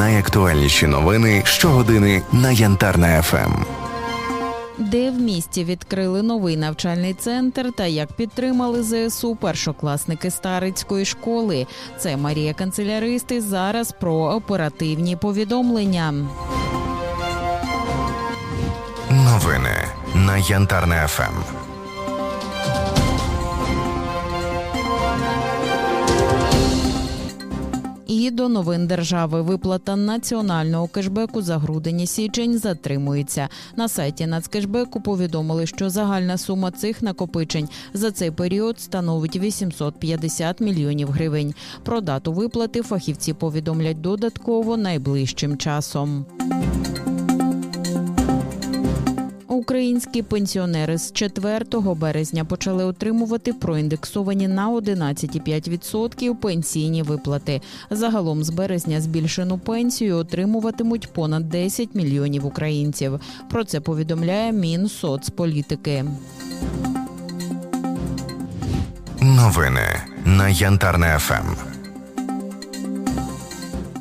Найактуальніші новини щогодини на Янтарна ФМ. Де в місті відкрили новий навчальний центр та як підтримали ЗСУ першокласники старицької школи. Це Марія Канцеляристи. Зараз про оперативні повідомлення. Новини на Янтарна ФМ. І до новин держави виплата національного кешбеку за грудень і січень затримується. На сайті Нацкешбеку повідомили, що загальна сума цих накопичень за цей період становить 850 мільйонів гривень. Про дату виплати фахівці повідомлять додатково найближчим часом. Українські пенсіонери з 4 березня почали отримувати проіндексовані на 11,5% пенсійні виплати. Загалом з березня збільшену пенсію отримуватимуть понад 10 мільйонів українців. Про це повідомляє Мінсоцполітики. Новини на Янтарна ФМ.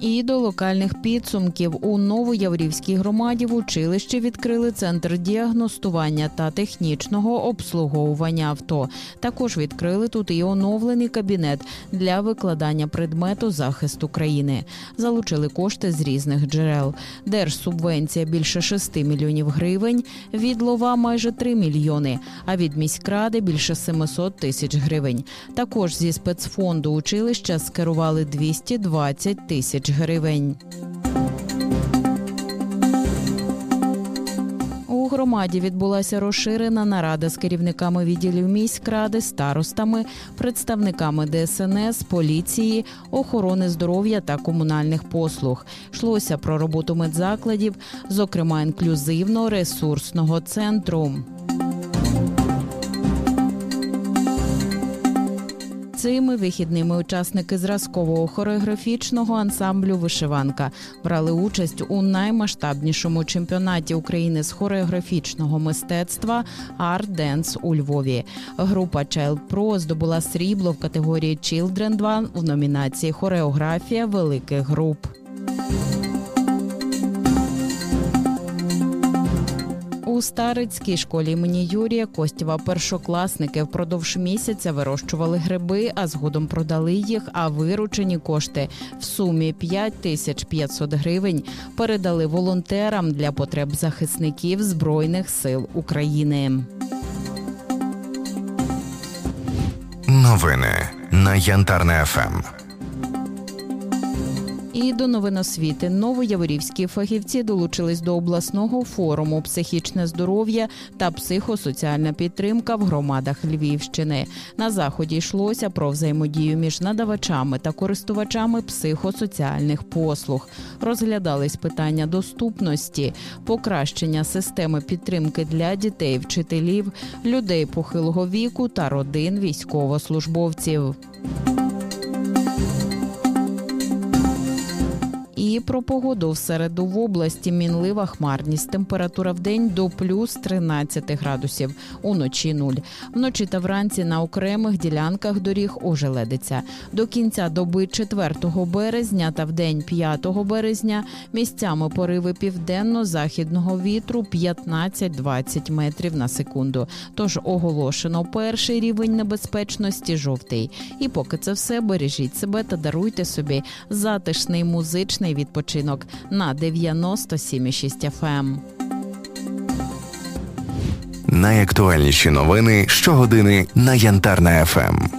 І до локальних підсумків у Новояврівській громаді в училищі відкрили центр діагностування та технічного обслуговування авто. Також відкрили тут і оновлений кабінет для викладання предмету захисту країни. Залучили кошти з різних джерел. Держсубвенція більше 6 мільйонів гривень, від лова майже 3 мільйони, а від міськради більше 700 тисяч гривень. Також зі спецфонду училища скерували 220 тисяч гривень. У громаді відбулася розширена нарада з керівниками відділів міськради, старостами, представниками ДСНС, поліції, охорони здоров'я та комунальних послуг. Йшлося про роботу медзакладів, зокрема інклюзивно-ресурсного центру. Цими вихідними учасники зразкового хореографічного ансамблю Вишиванка брали участь у наймасштабнішому чемпіонаті України з хореографічного мистецтва Art Dance у Львові. Група Child Pro здобула срібло в категорії Children 2 в номінації Хореографія великих груп. У Старицькій школі імені Юрія Костєва першокласники впродовж місяця вирощували гриби, а згодом продали їх. А виручені кошти в сумі 5500 гривень передали волонтерам для потреб захисників Збройних сил України. Новини на Янтарна ФМ. І до новин освіти новояворівські фахівці долучились до обласного форуму психічне здоров'я та психосоціальна підтримка в громадах Львівщини. На заході йшлося про взаємодію між надавачами та користувачами психосоціальних послуг. Розглядались питання доступності, покращення системи підтримки для дітей, вчителів, людей похилого віку та родин військовослужбовців. Про погоду в середу в області мінлива хмарність. Температура в день до плюс 13 градусів. Уночі нуль. Вночі та вранці на окремих ділянках доріг ожеледиться. До кінця доби 4 березня та в день 5 березня місцями пориви південно-західного вітру 15-20 метрів на секунду. Тож оголошено перший рівень небезпечності жовтий. І поки це все, бережіть себе та даруйте собі затишний музичний відпочинок на 97,6 FM. Найактуальніші новини щогодини на Янтарна ФМ.